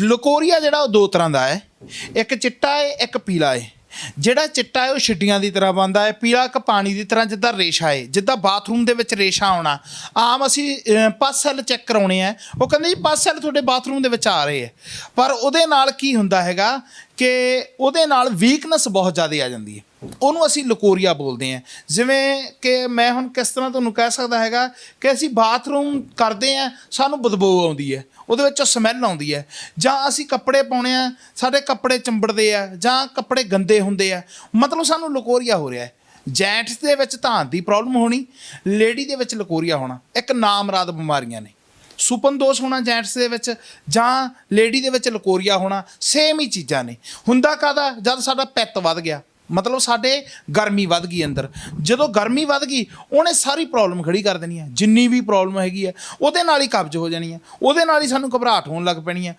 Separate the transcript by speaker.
Speaker 1: ਲਕੋਰੀਆ ਜਿਹੜਾ ਉਹ ਦੋ ਤਰ੍ਹਾਂ ਦਾ ਹੈ। ਇੱਕ ਚਿੱਟਾ ਹੈ ਇੱਕ ਪੀਲਾ ਹੈ। ਜਿਹੜਾ ਚਿੱਟਾ ਹੈ ਉਹ ਛਿੱਟੀਆਂ ਦੀ ਤਰ੍ਹਾਂ ਬਣਦਾ ਹੈ। ਪੀਲਾ ਇੱਕ ਪਾਣੀ ਦੀ ਤਰ੍ਹਾਂ ਜਿੱਦਾਂ ਰੇਸ਼ਾ ਹੈ ਜਿੱਦਾਂ ਬਾਥਰੂਮ ਦੇ ਵਿੱਚ ਰੇਸ਼ਾ ਆਉਣਾ। ਆਮ ਅਸੀਂ ਅਹ, ਸੈੱਲ ਚੈੱਕ ਕਰਾਉਣੇ ਆ। ਉਹ ਕਹਿੰਦੇ ਜੀ ਪਸ ਸੈੱਲ ਤੁਹਾਡੇ ਬਾਥਰੂਮ ਦੇ ਵਿੱਚ ਆ ਰਹੇ ਹੈ। ਪਰ ਉਹਦੇ ਨਾਲ ਕੀ ਹੁੰਦਾ ਹੈਗਾ ਕਿ ਉਹਦੇ ਨਾਲ ਵੀਕਨੈਸ ਬਹੁਤ ਜ਼ਿਆਦਾ ਆ ਜਾਂਦੀ ਹੈ। ਉਹਨੂੰ ਅਸੀਂ ਲਕੋਰੀਆ ਬੋਲਦੇ ਆ ਜਿਵੇਂ ਕਿ ਮੈਂ ਹੁਣ ਕਿਸ ਤਰ੍ਹਾਂ ਤੁਹਾਨੂੰ ਕਹਿ ਸਕਦਾ ਹੈਗਾ ਕਿ ਅਸੀਂ ਬਾਥਰੂਮ ਕਰਦੇ ਆ ਸਾਨੂੰ ਬਦਬੂ ਆਉਂਦੀ ਹੈ। ਉਹਦੇ ਵਿੱਚ ਸਮੈਲ ਆਉਂਦੀ ਹੈ। ਜਾਂ ਅਸੀਂ ਕੱਪੜੇ ਪਾਉਣੇ ਆ ਸਾਡੇ ਕੱਪੜੇ ਚੰਬੜਦੇ ਆ ਜਾਂ ਕੱਪੜੇ ਗੰਦੇ ਹੁੰਦੇ ਆ। ਮਤਲਬ ਸਾਨੂੰ ਲਕੋਰੀਆ ਹੋ ਰਿਹਾ ਹੈ। ਜੈਂਟਸ ਦੇ ਵਿੱਚ ਧਾਨ ਦੀ ਪ੍ਰੋਬਲਮ ਹੋਣੀ, ਲੇਡੀ ਦੇ ਵਿੱਚ ਲਕੋਰੀਆ ਹੋਣਾ, ਇੱਕ ਨਾਮਰਾਦ ਬਿਮਾਰੀਆਂ ਨੇ। ਸੁਪਨ ਦੋਸ਼ ਹੋਣਾ ਜੈਂਟਸ ਦੇ ਵਿੱਚ ਜਾਂ ਲੇਡੀ ਦੇ ਵਿੱਚ ਲਕੋਰੀਆ ਹੋਣਾ ਸੇਮ ਹੀ ਚੀਜ਼ਾਂ ਨੇ। ਹੁੰਦਾ ਕਾਦਾ ਜਦ ਸਾਡਾ ਪਿੱਤ ਵੱਧ ਗਿਆ ਮਤਲਬ ਸਾਡੇ ਗਰਮੀ ਵੱਧ ਗਈ ਅੰਦਰ। ਜਦੋਂ ਗਰਮੀ ਵੱਧ ਗਈ, ਉਹਨੇ ਸਾਰੀ ਪ੍ਰੋਬਲਮ ਖੜੀ ਕਰ ਦੇਣੀ ਹੈ। ਜਿੰਨੀ ਵੀ ਪ੍ਰੋਬਲਮ ਹੈਗੀ ਹੈ, ਉਹਦੇ ਨਾਲ ਹੀ ਕਬਜ਼ ਹੋ ਜਾਣੀ ਹੈ। ਉਹਦੇ ਨਾਲ ਹੀ ਸਾਨੂੰ ਘਬਰਾਹਟ ਹੋਣ ਲੱਗ ਪੈਣੀ ਹੈ।